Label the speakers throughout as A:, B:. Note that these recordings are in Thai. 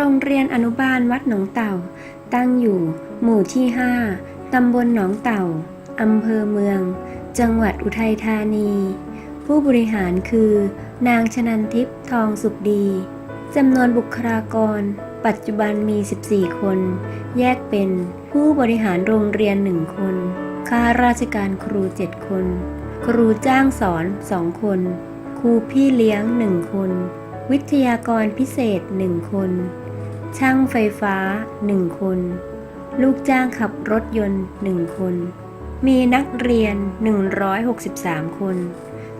A: โรงเรียนอนุบาลวัดหนองเต่า ตั้งอยู่ หมู่ที่ 5 ตำบลหนองเต่า อำเภอเมือง จังหวัดอุทัยธานี ผู้บริหารคือ นางชนันทิพย์ทองสุขดีจำนวนบุคลากร ปัจจุบันมี 14 คน แยกเป็นผู้บริหารโรงเรียน 1 คน ข้าราชการครู 7 คน ครูจ้างสอน 2 คน ครูพี่เลี้ยง 1 คน วิทยากรพิเศษ 1 คน ช่างไฟฟ้า1คน ลูกจ้างขับรถยนต์1คน มีนักเรียน 163 คน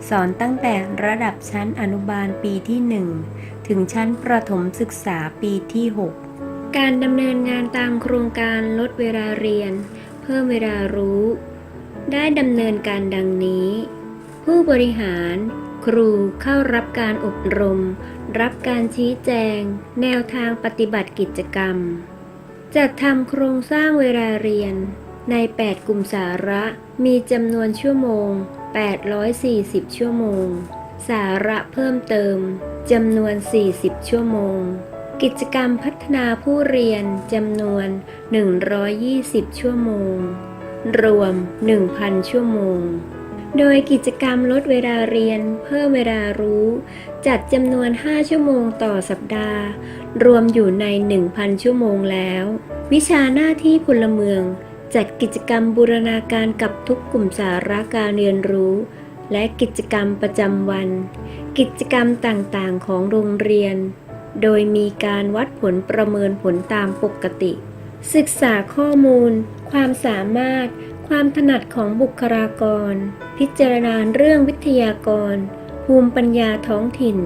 A: สอนตั้งแต่ระดับชั้นอนุบาลปีที่ 1 ถึงชั้นประถมศึกษาปีที่ 6 การดำเนินงานตามโครงการลดเวลาเรียน เพิ่มเวลารู้ ได้ดำเนินการดังนี้ ผู้บริหาร ครูเข้ารับการอบรม รับการชี้แจง แนวทางปฏิบัติกิจกรรม จัดทำโครงสร้างเวลาเรียน ใน 8 กลุ่มสาระมีจำนวนชั่วโมง 840 ชั่วโมง สาระเพิ่มเติมจำนวน 40 ชั่วโมง กิจกรรมพัฒนาผู้เรียนจำนวน 120 ชั่วโมง รวม 1,000 ชั่วโมง โดยกิจกรรมลดเวลาเรียน เพิ่มเวลารู้ จัดจำนวน 5 ชั่วโมงต่อสัปดาห์ รวมอยู่ใน 1,000 ชั่วโมงแล้ว วิชาหน้าที่พลเมือง จัดกิจกรรมบูรณาการกับทุกกลุ่มสาระการเรียนรู้ และกิจกรรมประจำวัน กิจกรรมต่างๆ ของโรงเรียน โดยมีการวัดผลประเมินผลตามปกติ ศึกษาข้อมูล ความสามารถ ความถนัดของบุคลากร พิจารณาเรื่องวิทยากร ภูมิปัญญาท้องถิ่น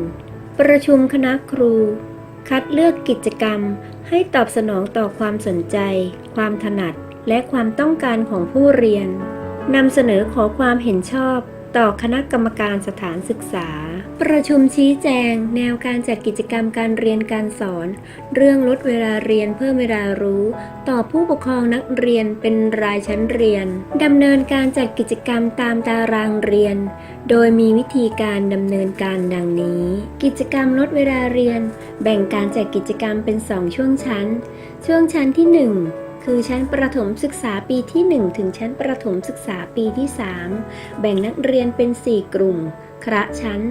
A: ประชุมคณะครู คัดเลือกกิจกรรม ให้ตอบสนองต่อความสนใจ ความถนัด และความต้องการของผู้เรียนนำเสนอขอความเห็นชอบ ต่อคณะกรรมการสถานศึกษา ประชุมชี้แจง แนวการจัดกิจกรรมการเรียนการสอน เรื่องลดเวลาเรียนเพิ่มเวลารู้ ต่อผู้ปกครองนักเรียนเป็นรายชั้นเรียนดำเนินการจัดกิจกรรมตามตารางเรียน โดยมีวิธีการดำเนินการดังนี้ กิจกรรมลดเวลาเรียน แบ่งการจัดกิจกรรมเป็น 2 ช่วงชั้น ช่วงชั้นที่ 1 คือชั้นประถมศึกษาปีที่ 1 ถึงชั้นประถมศึกษาปีที่ 3 แบ่งนักเรียนเป็น 4 กลุ่ม คระชั้น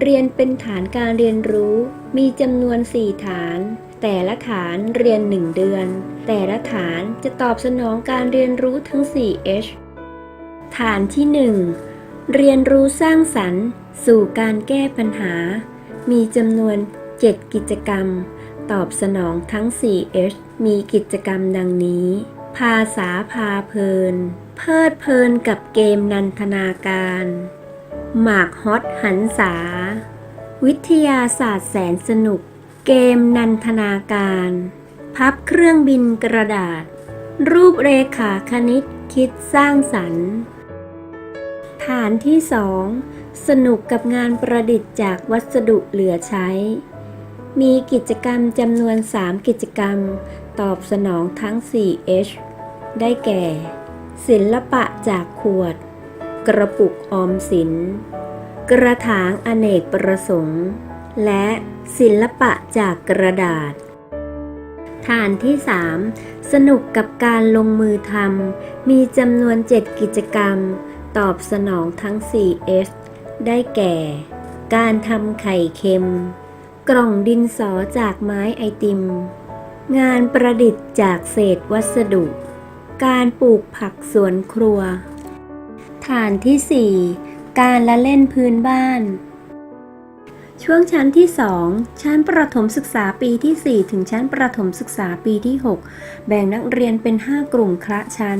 A: เรียนเป็นฐานการเรียนรู้ มีจำนวน 4 ฐาน แต่ละฐานเรียน 1 เดือน แต่ละฐานจะตอบสนองการเรียนรู้ทั้ง 4 H ฐานที่ 1 เรียนรู้สร้างสรรค์ สู่การแก้ปัญหา มีจำนวน 7 กิจกรรม ตอบสนองทั้ง 4 H มีกิจกรรมดังนี้ ภาษาพาเพลิน เพลิดเพลินกับเกมนันทนาการ หมากฮอตหันษา วิทยาศาสตร์แสนสนุก เกมนันทนาการ พับเครื่องบินกระดาษ รูปเรขาคณิตคิดสร้างสรรค์ ฐานที่2สนุกกับงานประดิษฐ์จากวัสดุเหลือใช้ มีกิจกรรมจำนวน 3 กิจกรรม ตอบสนองทั้ง 4 H ได้แก่ ศิลปะจากขวด กระปุกออมสิน กระถางอเนกประสงค์ และศิลปะจากกระดาษ ฐานที่ 3 สนุกกับการลงมือทำมีจำนวน 7 กิจกรรม ตอบสนองทั้ง4 S ได้แก่ การทำไข่เค็ม กล่องดินสอจากไม้ไอติม งานประดิษฐ์จากเศษวัสดุ การปลูกผักสวนครัว ฐานที่ 4 การละเล่นพื้นบ้าน ช่วงชั้นที่ 2 ชั้นประถมศึกษาปีที่ 4 ถึงชั้นประถมศึกษาปีที่ 6 แบ่งนักเรียนเป็น 5 กลุ่มคละชั้น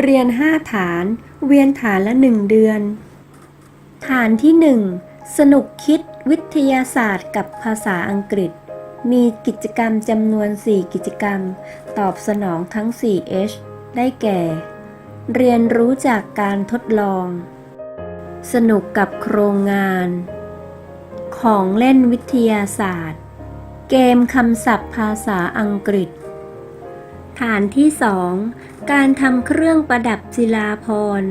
A: เรียน 5 ฐาน เวียนฐานละ 1 เดือน ฐานที่ 1 สนุกคิดวิทยาศาสตร์กับภาษาอังกฤษ มีกิจกรรมจำนวน 4 กิจกรรม ตอบสนองทั้ง 4 H ได้แก่ เรียนรู้จากการทดลอง สนุกกับโครงงาน ของเล่นวิทยาศาสตร์ เกมคำศัพท์ภาษาอังกฤษ ฐานที่ 2 การทำเครื่องประดับศิลาพร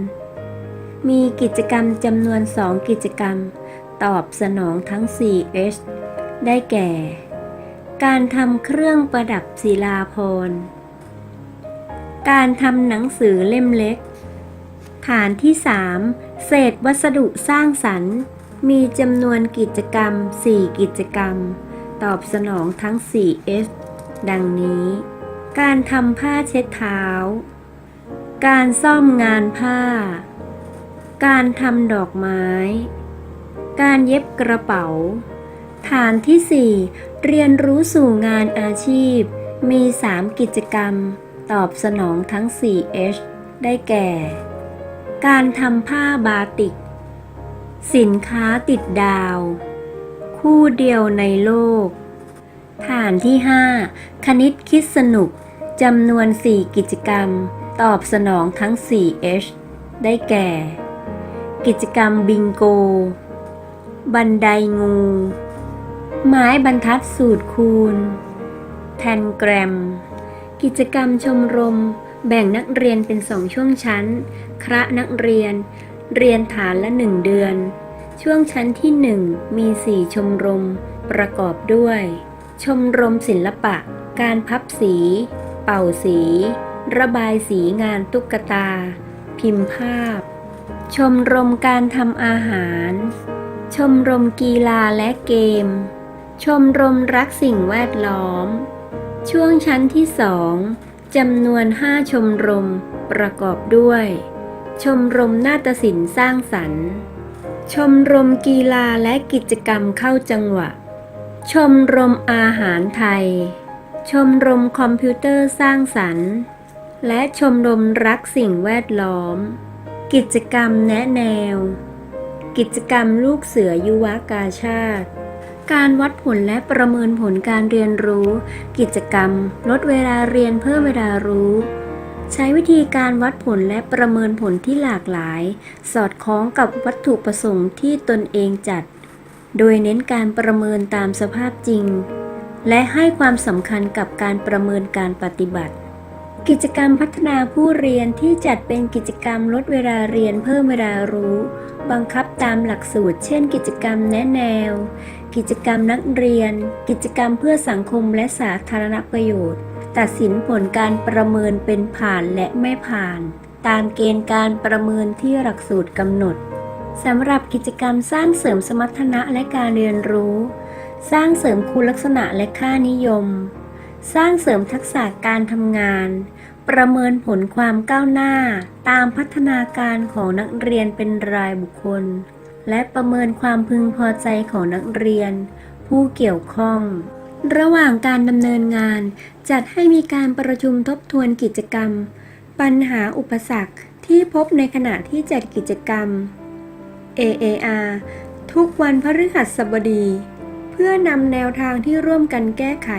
A: มีกิจกรรมจำนวน 2 กิจกรรม ตอบสนองทั้ง 4 H ได้แก่ การทำเครื่องประดับศิลาพรณ์การทำหนังสือเล่มเล็ก ฐานที่ 3 เศษวัสดุสร้างสรรค์ มีจำนวนกิจกรรม 4 กิจกรรม ตอบสนองทั้ง 4 S ดังนี้ การทำผ้าเช็ดเท้า การซ่อมงานผ้า การทำดอกไม้ การเย็บกระเป๋า ฐานที่ 4 เรียนรู้สู่งานอาชีพ มี 3 กิจกรรม ตอบสนองทั้ง 4H ได้แก่ การทำผ้าบาติก สินค้าติดดาว คู่เดียวในโลก ฐานที่ 5 คณิตคิดสนุกจำนวน 4 กิจกรรม ตอบสนองทั้ง 4H ได้แก่ กิจกรรมบิงโก บันไดงู ไม้บรรทัดสูตรคูณ แทนแกรม กิจกรรมชมรม แบ่งนักเรียนเป็นสองช่วงชั้น คระนักเรียน เรียนฐานละหนึ่งเดือน ช่วงชั้นที่หนึ่งมีสี่ชมรม ประกอบด้วย ชมรมศิลปะ การพับสี เป่าสี ระบายสีงานตุ๊กตา พิมพ์ภาพ ชมรมการทำอาหาร ชมรมกีฬาและเกม ชมรมรักสิ่งแวดล้อม ช่วงชั้นที่สองจำนวน5ชมรม ประกอบด้วย ชมรมนาฏศิลป์สร้างสรรค์ ชมรมกีฬาและกิจกรรมเข้าจังหวะ ชมรมอาหารไทย ชมรมคอมพิวเตอร์สร้างสรรค์ และชมรมรักสิ่งแวดล้อม กิจกรรมแนะแนว กิจกรรมลูกเสือยุวกาชาติ การวัดผลและประเมินผลการเรียนรู้ กิจกรรม ลดเวลาเรียนเพิ่มเวลารู้ ใช้วิธีการวัดผลและประเมินผลที่หลากหลาย สอดคล้องกับวัตถุประสงค์ที่ตนเองจัด โดยเน้นการประเมินตามสภาพจริง และให้ความสำคัญกับการประเมินการปฏิบัติ กิจกรรมพัฒนาผู้เรียนที่จัดเป็นกิจกรรมลดเวลาเรียนเพิ่มเวลารู้ บังคับตามหลักสูตร เช่น กิจกรรมแนะแนว กิจกรรมนักเรียน กิจกรรมเพื่อสังคมและสาธารณประโยชน์ ตัดสินผลการประเมินเป็นผ่านและไม่ผ่าน ตามเกณฑ์การประเมินที่หลักสูตรกำหนดสำหรับกิจกรรมสร้างเสริมสมรรถนะและการเรียนรู้ สร้างเสริมคุณลักษณะและค่านิยม สร้างเสริมทักษะการทำงาน ประเมินผลความก้าวหน้า ตามพัฒนาการของนักเรียนเป็นรายบุคคล และประเมินความพึงพอใจของนักเรียน ผู้เกี่ยวข้อง ระหว่างการดำเนินงาน จัดให้มีการประชุมทบทวนกิจกรรม ปัญหาอุปสรรคที่พบในขณะที่จัดกิจกรรม AAR ทุกวันพฤหัสบดี เพื่อนำแนวทางที่ร่วมกันแก้ไข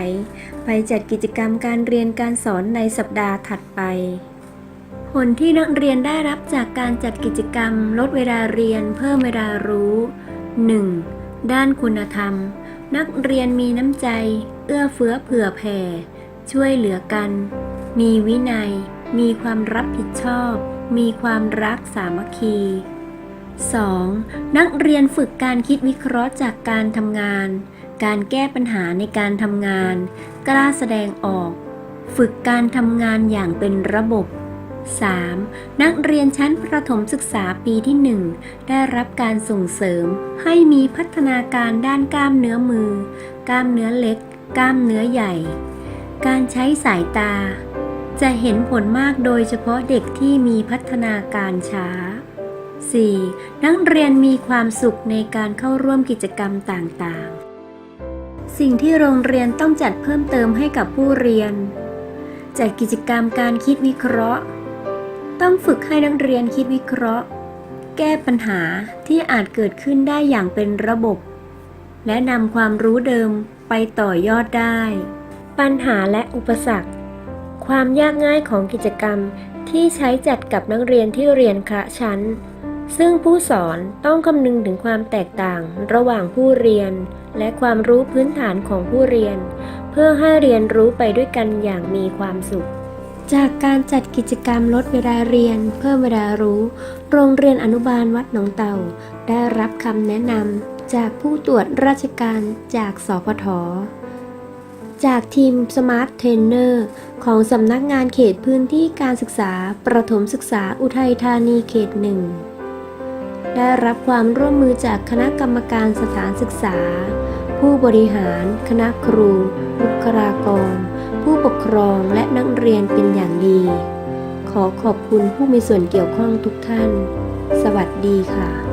A: ไปจัดกิจกรรมการเรียนการสอนในสัปดาห์ถัดไป ผลที่นักเรียนได้รับจากการจัดกิจกรรม ลดเวลาเรียน เพิ่มเวลารู้ 1. ด้านคุณธรรม นักเรียนมีน้ำใจ เอื้อเฟื้อเผื่อแผ่ ช่วยเหลือกัน มีวินัย มีความรับผิดชอบ มีความรักสามัคคี 2. นักเรียนฝึกการคิดวิเคราะห์จากการทำงาน การแก้ปัญหาในการทำงาน กล้าแสดงออก ฝึกการทำงานอย่างเป็นระบบ 3. นักเรียนชั้นประถมศึกษาปีที่ 1 ได้รับการส่งเสริม ให้มีพัฒนาการด้านกล้ามเนื้อมือ กล้ามเนื้อเล็ก กล้ามเนื้อใหญ่ การใช้สายตา จะเห็นผลมากโดยเฉพาะเด็กที่มีพัฒนาการช้า 4. นักเรียนมีความสุขในการเข้าร่วมกิจกรรมต่างๆ สิ่งที่โรงเรียนต้องจัดเพิ่มเติมให้กับผู้เรียน จัดกิจกรรมการคิดวิเคราะห์ ต้องฝึกให้นักเรียนคิดวิเคราะห์ แก้ปัญหาที่อาจเกิดขึ้นได้อย่างเป็นระบบ และนำความรู้เดิมไปต่อยอดได้ ปัญหาและอุปสรรค ความยากง่ายของกิจกรรมที่ใช้จัดกับนักเรียนที่เรียนคละชั้น ซึ่งผู้สอนต้องคำนึงถึงความแตกต่างระหว่างผู้เรียน และความรู้พื้นฐานของผู้เรียน เพื่อให้เรียนรู้ไปด้วยกันอย่างมีความสุข จากการจัดกิจกรรมลดเวลาเรียน เพิ่มเวลารู้ โรงเรียนอนุบาลวัดหนองเต่า ได้รับคำแนะนำจากผู้ตรวจราชการจากสพทจากทีม Smart Trainer ของสำนักงานเขตพื้นที่การศึกษา ประถมศึกษาอุทัยธานีเขตหนึ่งได้รับความร่วมมือจากคณะกรรมการสถานศึกษา ผู้บริหาร คณะครู บุคลากร ผู้ปกครองและนักเรียนเป็นอย่างดี ขอขอบคุณผู้มีส่วนเกี่ยวข้องทุกท่าน สวัสดีค่ะ